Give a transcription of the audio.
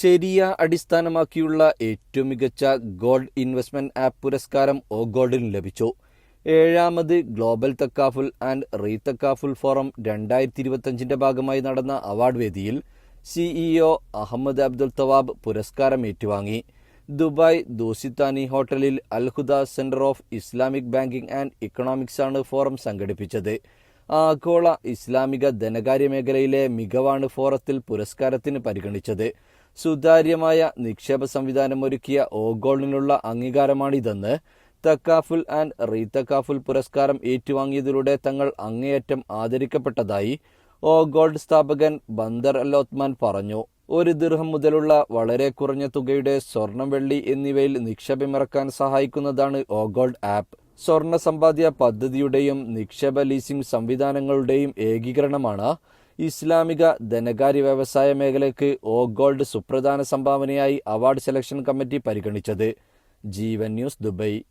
ശരിയ അടിസ്ഥാനമാക്കിയുള്ള ഏറ്റവും മികച്ച ഗോൾഡ് ഇൻവെസ്റ്റ്മെന്റ് ആപ്പ് പുരസ്കാരം ഓ ഗോൾഡിന് ലഭിച്ചു. ഏഴാമത് ഗ്ലോബൽ തക്കാഫുൽ ആൻഡ് റീ തക്കാഫുൽ ഫോറം രണ്ടായിരത്തി ഇരുപത്തിയഞ്ചിന്റെ ഭാഗമായി നടന്ന അവാർഡ് വേദിയിൽ സിഇഒ അഹമ്മദ് അബ്ദുൽ തവാബ് പുരസ്കാരം ഏറ്റുവാങ്ങി. ദുബായ് ദോസിത്താനി ഹോട്ടലിൽ Al Huda centre of Islamic banking and economics ആണ് ഫോറം സംഘടിപ്പിച്ചത്. ആഗോള ഇസ്ലാമിക ധനകാര്യ മേഖലയിലെ മികവാണ് ഫോറത്തിൽ പുരസ്കാരത്തിന് പരിഗണിച്ചത്. സുതാര്യമായ നിക്ഷേപ സംവിധാനം ഒരുക്കിയ ഓഗോളിനുള്ള അംഗീകാരമാണിതെന്ന് തക്കാഫുൽ ആൻഡ് റീ തക്കാഫുൽ പുരസ്കാരം ഏറ്റുവാങ്ങിയതിലൂടെ തങ്ങൾ അങ്ങേയറ്റം ആദരിക്കപ്പെട്ടതായി ഓ ഗോൾഡ് സ്ഥാപകൻ ബന്ദർ അലോത്മാൻ പറഞ്ഞു. ഒരു ദിർഹം മുതലുള്ള വളരെ കുറഞ്ഞ തുകയുടെ സ്വർണം വെള്ളി എന്നിവയിൽ നിക്ഷേപമിറക്കാൻ സഹായിക്കുന്നതാണ് ഓ ഗോൾഡ് ആപ്പ്. സ്വർണ സമ്പാദ്യ പദ്ധതിയുടെയും നിക്ഷേപ ലീസിംഗ് സംവിധാനങ്ങളുടെയും ഏകീകരണമാണ് ഇസ്ലാമിക ധനകാര്യ വ്യവസായ മേഖലയ്ക്ക് ഓ ഗോൾഡ് സുപ്രധാന സംഭാവനയായി അവാർഡ് സെലക്ഷൻ കമ്മിറ്റി പരിഗണിച്ചത്. Jeevan news Dubai.